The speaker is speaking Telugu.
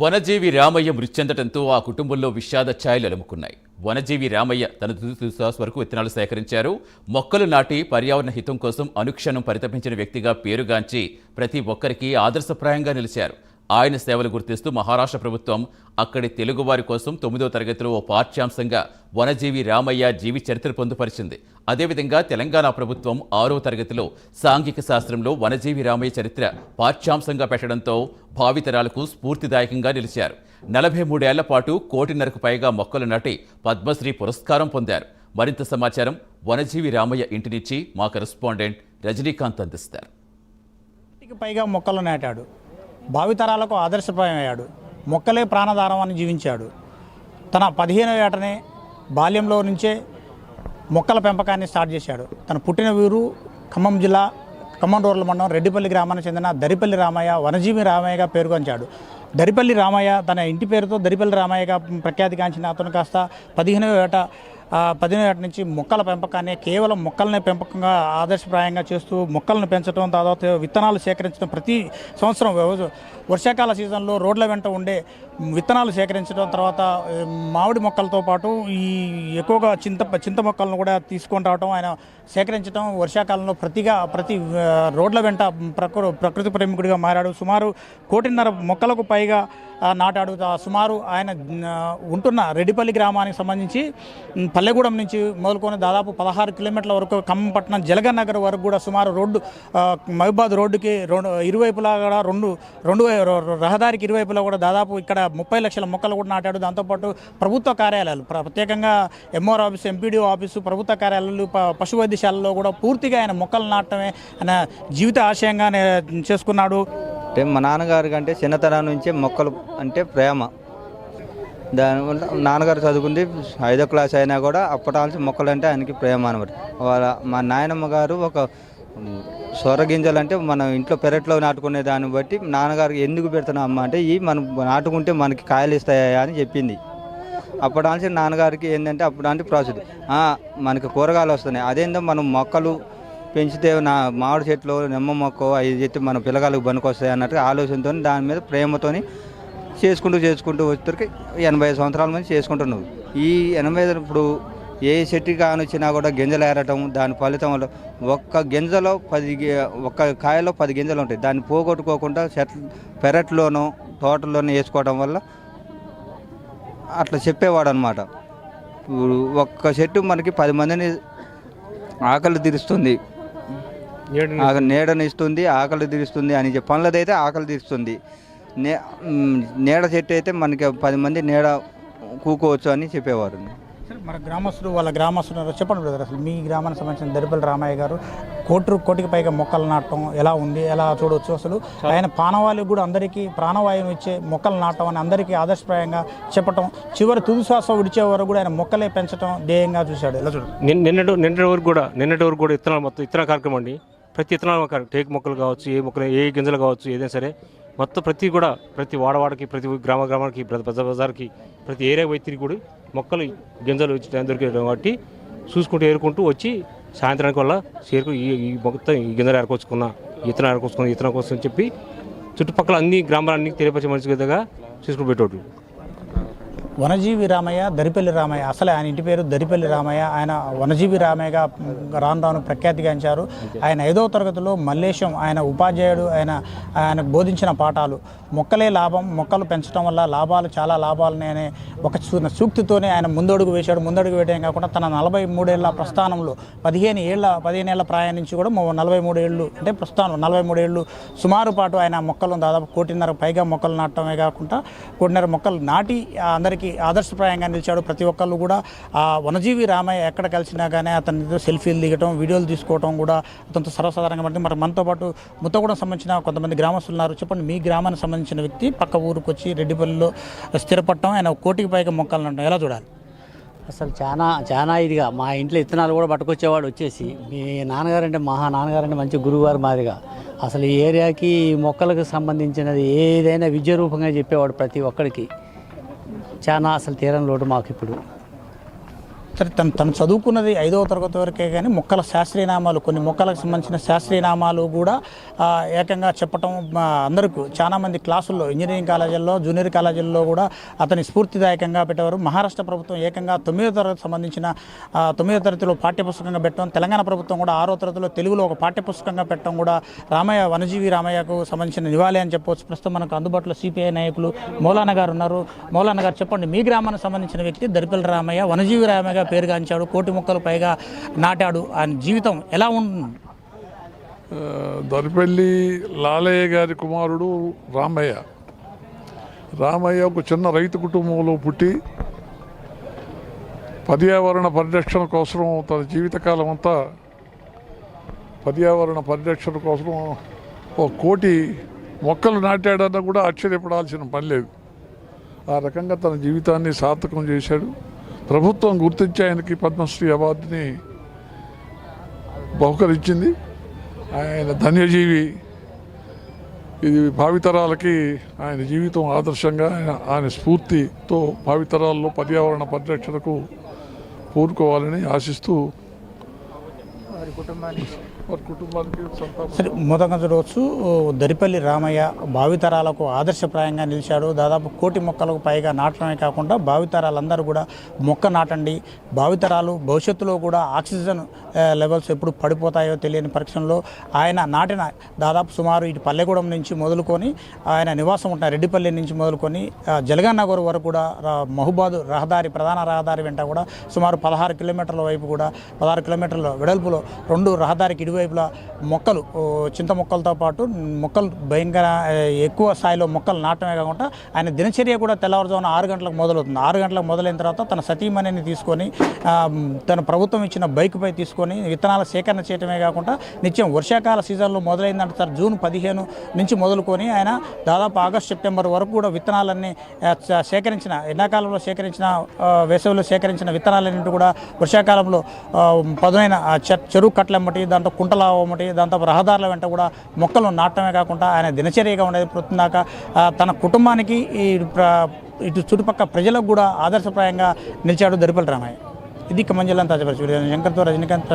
వనజీవి రామయ్య మృతి చెందటంతో ఆ కుటుంబంలో విషాద ఛాయలు అలుముకున్నాయి. వనజీవి రామయ్య తన తుది తుదిశ్వాస వరకు విత్తనాలు సేకరించారు. మొక్కలు నాటి పర్యావరణ హితం కోసం అనుక్షణం పరితపించిన వ్యక్తిగా పేరుగాంచి ప్రతి ఒక్కరికి ఆదర్శప్రాయంగా నిలిచారు. ఆయన సేవలు గుర్తిస్తూ మహారాష్ట్ర ప్రభుత్వం అక్కడి తెలుగువారి కోసం తొమ్మిదో తరగతిలో ఓ పాఠ్యాంశంగా వనజీవి రామయ్య జీవి చరిత్ర పొందుపరిచింది. అదేవిధంగా తెలంగాణ ప్రభుత్వం ఆరో తరగతిలో సాంఘిక శాస్త్రంలో వనజీవి రామయ్య చరిత్ర పాఠ్యాంశంగా పెట్టడంతో భావితరాలకు స్ఫూర్తిదాయకంగా నిలిచారు. నలభై మూడేళ్ళ పాటు కోటిన్నరకు పైగా మొక్కలు నాటి పద్మశ్రీ పురస్కారం పొందారు. మరింత సమాచారం వనజీవి రామయ్య ఇంటి నుంచి మా కరెస్పాండెంట్ రజనీకాంత్ అందిస్తారు. పైగా మొక్కలు నాటాడు. భావితరాలకు ఆదర్శప్రాయమయ్యాడు. మొక్కలే ప్రాణధారం అని జీవించాడు. తన పదిహేనవ ఏటనే బాల్యంలో నుంచే మొక్కల పెంపకాన్ని స్టార్ట్ చేశాడు. తన పుట్టిన వీరు ఖమ్మం జిల్లా ఖమ్మం రోడ్ల మండలం రెడ్డిపల్లి గ్రామానికి చెందిన దరిపల్లి రామయ్య వనజీవి రామయ్యగా పేరుగాంచాడు. దరిపల్లి రామయ్య తన ఇంటి పేరుతో దరిపల్లి రామయ్యగా ప్రఖ్యాతిగాంచిన అతను కాస్త పదిహేనవ ఏట ఆ, పదిహేను నుంచి మొక్కల పెంపకాన్ని కేవలం మొక్కలనే పెంపకంగా ఆదర్శప్రాయంగా చేస్తూ మొక్కలను పెంచడం తర్వాత విత్తనాలు సేకరించడం ప్రతి సంవత్సరం వర్షాకాల సీజన్లో రోడ్ల వెంట ఉండే విత్తనాలు సేకరించడం తర్వాత మామిడి మొక్కలతో పాటు ఈ ఎక్కువగా చింత చింత మొక్కలను కూడా తీసుకొని రావడం ఆయన సేకరించడం వర్షాకాలంలో ప్రతిగా ప్రతి రోడ్ల వెంట ప్రకృ ప్రకృతి ప్రేమికుడిగా మారాడు. సుమారు కోటిన్నర మొక్కలకు పైగా నాటాడు. సుమారు ఆయన ఉంటున్న రెడ్డిపల్లి గ్రామానికి సంబంధించి ఉమ్, పల్లెగూడెం నుంచి మొదలుకొని దాదాపు పదహారు కిలోమీటర్ల వరకు ఖమ్మంపట్నం జలగన్ నగర్ వరకు కూడా సుమారు రోడ్డు మహిబాద్ మహబాద్ రోడ్డుకి రెండు ఇరువైపులా కూడా రెండు రెండు రహదారికి ఇరువైపులా కూడా దాదాపు ఇక్కడ ముప్పై లక్షల మొక్కలు కూడా నాటాడు. దాంతోపాటు ప్రభుత్వ కార్యాలయాలు ప్రత్యేకంగా ఎంఆర్ ఆఫీస్ ఎంపీడీఓ ఆఫీసు ప్రభుత్వ కార్యాలయాలు పశు వైద్యశాలలో కూడా పూర్తిగా ఆయన మొక్కలు నాటడమే ఆయన జీవిత ఆశయంగా చేసుకున్నాడు. అంటే మా నాన్నగారి కంటే చిన్నతనం నుంచే మొక్కలు అంటే ప్రేమ. దానివల్ల నాన్నగారు చదువుకుంది ఐదో క్లాస్ అయినా కూడా అప్పటాల్సి మొక్కలు అంటే ఆయనకి ప్రేమ అనమాట వాళ్ళ మా నాయనమ్మ గారు ఒక సొర గింజలు అంటే మనం ఇంట్లో పెరట్లో నాటుకునే దాన్ని బట్టి నాన్నగారు ఎందుకు పెడుతున్నాం అమ్మ అంటే ఈ మనం నాటుకుంటే మనకి కాయలు ఇస్తాయా అని చెప్పింది. అప్పటి నాన్నగారికి ఏంటంటే అప్పుడు ప్రాసెస్. మనకి కూరగాయలు వస్తున్నాయి. అదేందో మనం మొక్కలు పెంచితే నా మామిడి చెట్లు నిమ్మ మొక్క అవి చెట్టు మన పిల్లగాళ్ళకి పనికొస్తాయి అన్నట్టు ఆలోచనతో దాని మీద ప్రేమతోని చేసుకుంటూ చేసుకుంటూ వచ్చేసరికి ఎనభై సంవత్సరాల నుంచి చేసుకుంటున్నావు. ఈ ఎనభై ఇప్పుడు ఏ చెట్టు కానొచ్చినా కూడా గింజలు ఏరటం దాని ఫలితం వల్ల ఒక్క గింజలో పది ఒక్క కాయలో పది గింజలు ఉంటాయి. దాన్ని పోగొట్టుకోకుండా చెట్లు పెరట్లోనో తోటలోనో వేసుకోవడం వల్ల అట్లా చెప్పేవాడు అనమాట ఒక్క చెట్టు మనకి పది మందిని ఆకలి తీరుస్తుంది. నీడని ఇస్తుంది ఆకలి తీరుస్తుంది అని చెప్పి పనులదైతే ఆకలి తీరుస్తుంది. నే నీడ చెట్టు అయితే మనకి పది మంది నీడ కూకోవచ్చు అని చెప్పేవారు. సరే, మన గ్రామస్తులు వాళ్ళ గ్రామస్తులు చెప్పండి బ్రదర్ అసలు. మీ గ్రామానికి సంబంధించిన దరిపల్లి రామయ్య గారు కోటి కోటికి పైగా మొక్కలు నాటడం ఎలా ఉంది? ఎలా చూడవచ్చు అసలు? ఆయన ప్రాణవాయువు కూడా అందరికీ ప్రాణవాయువు ఇచ్చే మొక్కలు నాటడం అని అందరికీ ఆదర్శప్రాయంగా చెప్పటం చివరి తుది శ్వాస విడిచే వరకు కూడా ఆయన మొక్కలే పెంచడం ధ్యేయంగా చూశాడు. ఎలా చూడు? నిన్న నిన్నటి నిన్నటి వరకు కూడా నిన్నటి వరకు కూడా ఇత్తనాలు మొత్తం ఇత్తనాల కార్యక్రమం అండి. ప్రతి ఇతనాలు ఒక టేకు మొక్కలు కావచ్చు ఏ మొక్కలు ఏ గింజలు కావచ్చు ఏదైనా సరే మొత్తం ప్రతి కూడా ప్రతి వాడవాడకి ప్రతి గ్రామ గ్రామానికి ప్రతి బజార్ బజార్కి ప్రతి ఏరియా పోయి తిరిగి కూడా మొక్కలు గింజలు వచ్చి దొరికే కాబట్టి చూసుకుంటూ ఏరుకుంటూ వచ్చి సాయంత్రానికి వల్ల చేరుకు ఈ ఈ మొత్తం ఈ గింజలు ఏరుకొచ్చుకున్నా ఇత్తనం ఏరుకొచ్చుకున్నా ఇత్తనం కోసం చెప్పి చుట్టుపక్కల అన్ని గ్రామాలన్నీ తెలియపరిచే మనిషి విధంగా చూసుకుని పెట్టేవాళ్ళు. వనజీవి రామయ్య దరిపల్లి రామయ్య. అసలు ఆయన ఇంటి పేరు దరిపల్లి రామయ్య. ఆయన వనజీవి రామయ్యగా రాను రాను ప్రఖ్యాతిగాంచారు ఆయన ఐదవ తరగతిలో మల్లేశం ఆయన ఉపాధ్యాయుడు ఆయన ఆయనకు బోధించిన పాఠాలు. మొక్కలే లాభం మొక్కలు పెంచడం వల్ల లాభాలు చాలా లాభాలని అనే ఒక సూక్తితోనే ఆయన ముందడుగు వేశాడు. ముందడుగు వేయడం కాకుండా తన నలభై మూడేళ్ళ ప్రస్థానంలో పదిహేను ఏళ్ళ పదిహేను ఏళ్ళ ప్రాయం నుంచి కూడా నలభై మూడు ఏళ్ళు అంటే ప్రస్థానం నలభై మూడు ఏళ్ళు సుమారు పాటు ఆయన మొక్కలు దాదాపు కోటిన్నర పైగా మొక్కలు నాటడమే కాకుండా కోటిన్నర మొక్కలు నాటి ఆ అందరికీ ఆదర్శప్రాయంగా నిలిచాడు. ప్రతి ఒక్కళ్ళు కూడా ఆ వనజీవి రామయ్య ఎక్కడ కలిసినా కానీ అతనితో సెల్ఫీలు దిగటం వీడియోలు తీసుకోవడం కూడా అతనితో సర్వసాధారణంగా పడింది. మరి మనతో పాటు ముత్తగూడెం సంబంధించిన కొంతమంది గ్రామస్తులు ఉన్నారు. చెప్పండి మీ గ్రామానికి సంబంధించిన వ్యక్తి పక్క ఊరికి వచ్చి రెడ్డిపల్లిలో స్థిరపడటం ఆయన ఒక కోటికి పైగా మొక్కలు నాటడం ఎలా చూడాలి? అసలు చాలా చాలా ఇదిగా. మా ఇంట్లో ఇత్తనాలు కూడా పట్టుకొచ్చేవాడు వచ్చేసి. మీ నాన్నగారు అంటే మహా నాన్నగారు అంటే మంచి గురువుగారు మాదిరిగా. అసలు ఈ ఏరియాకి ఈ మొక్కలకు సంబంధించినది ఏదైనా విద్యారూపంగా చెప్పేవాడు ప్రతి ఒక్కరికి చాలా అసలు తీరని లోటు మాకు ఇప్పుడు తను తను చదువుకున్నది ఐదవ తరగతి వరకే కానీ మొక్కల శాస్త్రీయ నామాలు కొన్ని మొక్కలకు సంబంధించిన శాస్త్రీయ నామాలు కూడా ఏకంగా చెప్పటం ఆ, అందరికీ చాలామంది క్లాసుల్లో ఇంజనీరింగ్ కాలేజీల్లో జూనియర్ కాలేజీల్లో కూడా అతని స్ఫూర్తిదాయకంగా పెట్టేవారు. మహారాష్ట్ర ప్రభుత్వం ఏకంగా తొమ్మిదో తరగతి సంబంధించిన తొమ్మిదో తరగతిలో పాఠ్యపుస్తకంగా పెట్టడం తెలంగాణ ప్రభుత్వం కూడా ఆరో తరగతిలో తెలుగులో ఒక పాఠ్యపుస్తకంగా పెట్టడం కూడా రామయ్య వనజీవి రామయ్యకు సంబంధించిన నివాళి అని చెప్పవచ్చు. ప్రస్తుతం మనకు అందుబాటులో సిపిఐ నాయకులు మౌలానా గారు ఉన్నారు. మౌలానా గారు చెప్పండి మీ గ్రామానికి సంబంధించిన వ్యక్తి దరిపల్లి రామయ్య వనజీవి రామయ్య పేరుగాంచాడు కోటి మొక్కలు పైగా నాటాడు. ఆయన జీవితం ఎలా ఉంటుంది దరిపల్లి లాలయ్య గారి కుమారుడు రామయ్య. రామయ్య ఒక చిన్న రైతు కుటుంబంలో పుట్టి పర్యావరణ పరిరక్షణ కోసం తన జీవితకాలం అంతా పర్యావరణ పరిరక్షణ కోసం ఒక కోటి మొక్కలు నాటాడన్నా కూడా ఆశ్చర్యపడాల్సిన పని లేదు. ఆ రకంగా తన జీవితాన్ని సార్థకం చేశాడు. ప్రభుత్వం గుర్తించి ఆయనకి పద్మశ్రీ అవార్డుని బహుకరించింది. ఆయన ధన్యజీవి. ఇది భావితరాలకి ఆయన జీవితం ఆదర్శంగా ఆయన ఆయన స్ఫూర్తితో భావితరాల్లో పర్యావరణ పరిరక్షణకు పూనుకోవాలని ఆశిస్తూ వారి కుటుంబానికి సరే మొదటగా చూడవచ్చు. దరిపల్లి రామయ్య భావితరాలకు ఆదర్శప్రాయంగా నిలిచాడు. దాదాపు కోటి మొక్కలకు పైగా నాటడమే కాకుండా భావితరాలందరూ కూడా మొక్క నాటండి. భావితరాలు భవిష్యత్తులో కూడా ఆక్సిజన్ లెవెల్స్ ఎప్పుడు పడిపోతాయో తెలియని పరీక్షల్లో ఆయన నాటిన దాదాపు సుమారు ఇటు పల్లెగూడెం నుంచి మొదలుకొని ఆయన నివాసం ఉంటున్న రెడ్డిపల్లి నుంచి మొదలుకొని జలగానగర్ నగర్ వరకు కూడా రా- రహదారి ప్రధాన రహదారి వెంట కూడా సుమారు పదహారు కిలోమీటర్ల వైపు కూడా పదహారు కిలోమీటర్ల వెడల్పులో రెండు రహదారికి ఇరువైపులా మొక్కలు చింత మొక్కలతో పాటు మొక్కలు భయంకర ఎక్కువ స్థాయిలో మొక్కలు నాటమే కాకుండా ఆయన దినచర్య కూడా తెల్లవారుజామున ఆరు గంటలకు మొదలవుతుంది. ఆరు గంటలకు మొదలైన తర్వాత తన సతీమణిని తీసుకొని తన ప్రభుత్వం ఇచ్చిన బైక్పై తీసుకొని విత్తనాల సేకరణ చేయటమే కాకుండా నిత్యం వర్షాకాల సీజన్లో మొదలైందంటే సార్. జూన్ పదిహేను నుంచి మొదలుకొని ఆయన దాదాపు ఆగస్ట్ సెప్టెంబర్ వరకు కూడా విత్తనాలన్నీ సేకరించిన ఎండాకాలంలో సేకరించిన వేసవిలో సేకరించిన విత్తనాలన్నింటి కూడా వర్షాకాలంలో పదునైన చె- చెరువు కట్లెమ్మటి దాంతో కుంటల ఒకటి దాంతో రహదారుల వెంట కూడా మొక్కలు నాటమే కాకుండా ఆయన దినచర్యగా ఉండేది పొద్దున్నాక తన కుటుంబానికి ఈ ఇటు చుట్టుపక్కల ప్రజలకు కూడా ఆదర్శప్రాయంగా నిలిచాడు దరిపల్లి రామయ్య. ఇది కమంజలం తాజాపరిచి శంకర్తో రజనీకాంత్